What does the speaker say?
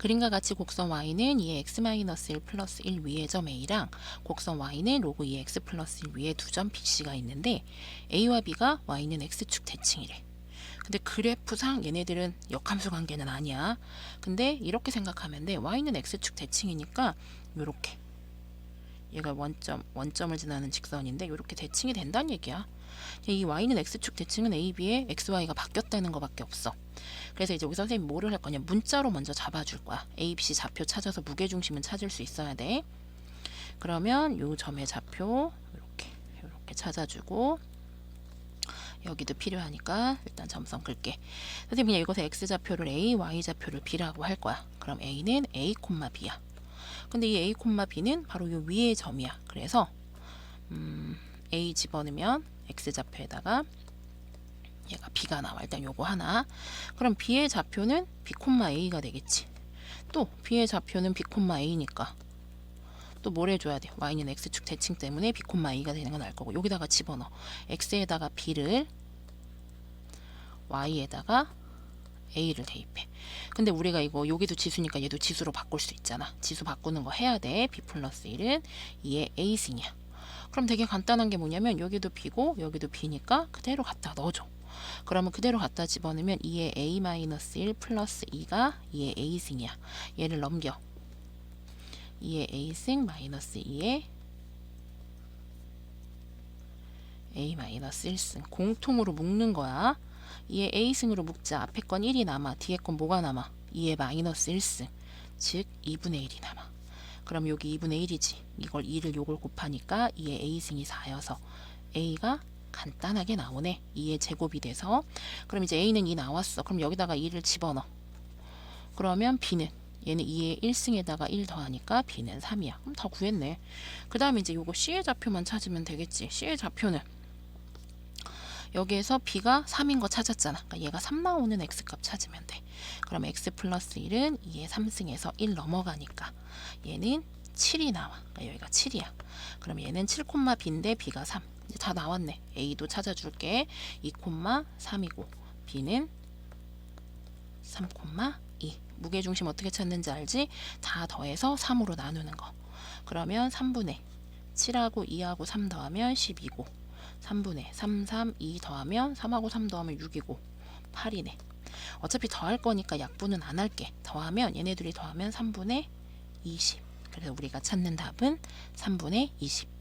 그림과 같이 곡선 y는 2x-1 플러스 1 위의 점 a랑 곡선 y는 로그 2x 플러스 1 위의 두점 bc가 있는데 a와 b가 y는 x축 대칭이래. 근데 그래프상 얘네들은 역함수 관계는 아니야. 근데 이렇게 생각하면 돼. y는 x축 대칭이니까 요렇게 얘가 원점 원점을 지나는 직선인데 요렇게 대칭이 된다는 얘기야. 이 y는 x축 대칭은 a, b에 xy가 바뀌었다는 거밖에 없어. 그래서 이제 여기 선생님 뭐를 할 거냐 문자로 먼저 잡아줄 거야. a, b, c 좌표 찾아서 무게 중심은 찾을 수 있어야 돼. 그러면 요 점의 좌표 이렇게 이렇게 찾아주고 여기도 필요하니까 일단 점선 긁게. 선생님 그냥 이것에 x 좌표를 a, y 좌표를 b라고 할 거야. 그럼 a는 a, b야. 근데 이 a, b는 바로 요 위의 점이야. 그래서 음, a 집어넣으면 x 좌표에다가 얘가 b가 나와. 일단 요거 하나. 그럼 b의 좌표는 b, a가 되겠지. 또 b의 좌표는 b, a니까 또 뭘 해줘야 돼? y는 x축 대칭 때문에 b, a가 되는 건 알 거고 여기다가 집어넣어. x에다가 b를 y에다가 a를 대입해. 근데 우리가 이거 여기도 지수니까 얘도 지수로 바꿀 수 있잖아. 지수 바꾸는 거 해야 돼. b 플러스 1은 2의 a승이야. 그럼 되게 간단한 게 뭐냐면 여기도 b고 여기도 b니까 그대로 갖다 넣어줘. 그러면 그대로 갖다 집어넣으면 2의 a-1 플러스 2가 2의 a승이야. 얘를 넘겨. 2의 a승 마이너스 2의 a-1승 공통으로 묶는 거야. 2의 a승으로 묶자. 앞에 건 1이 남아. 뒤에 건 뭐가 남아? 2의 마이너스 1승. 즉 2분의 1이 남아. 그럼 여기 2분의 1이지. 이걸 2를 요걸 곱하니까 2의 a승이 4여서 a가 간단하게 나오네. 2의 제곱이 돼서. 그럼 이제 a는 2 나왔어. 그럼 여기다가 2를 집어넣어. 그러면 b는 얘는 2의 1승에다가 1 더하니까 b는 3이야. 그럼 다 구했네. 그 다음에 이제 요거 c의 좌표만 찾으면 되겠지. c의 좌표는 여기에서 b가 3인 거 찾았잖아. 그러니까 얘가 3 나오는 x값 찾으면 돼. 그럼 x 플러스 1은 2의 3승에서 1 넘어가니까 얘는 7이 나와. 그러니까 여기가 7이야. 그럼 얘는 7, b인데 b가 3. 이제 다 나왔네. a도 찾아줄게. 2, 3이고 b는 3, 2. 무게 중심 어떻게 찾는지 알지? 다 더해서 3으로 나누는 거. 그러면 3분의 7하고 2하고 3 더하면 12고 3분의 3, 3, 2 더하면 3하고 3 더하면 6이고 8이네. 어차피 더할 거니까 약분은 안 할게. 더하면 얘네들이 더하면 3분의 20. 그래서 우리가 찾는 답은 3분의 20.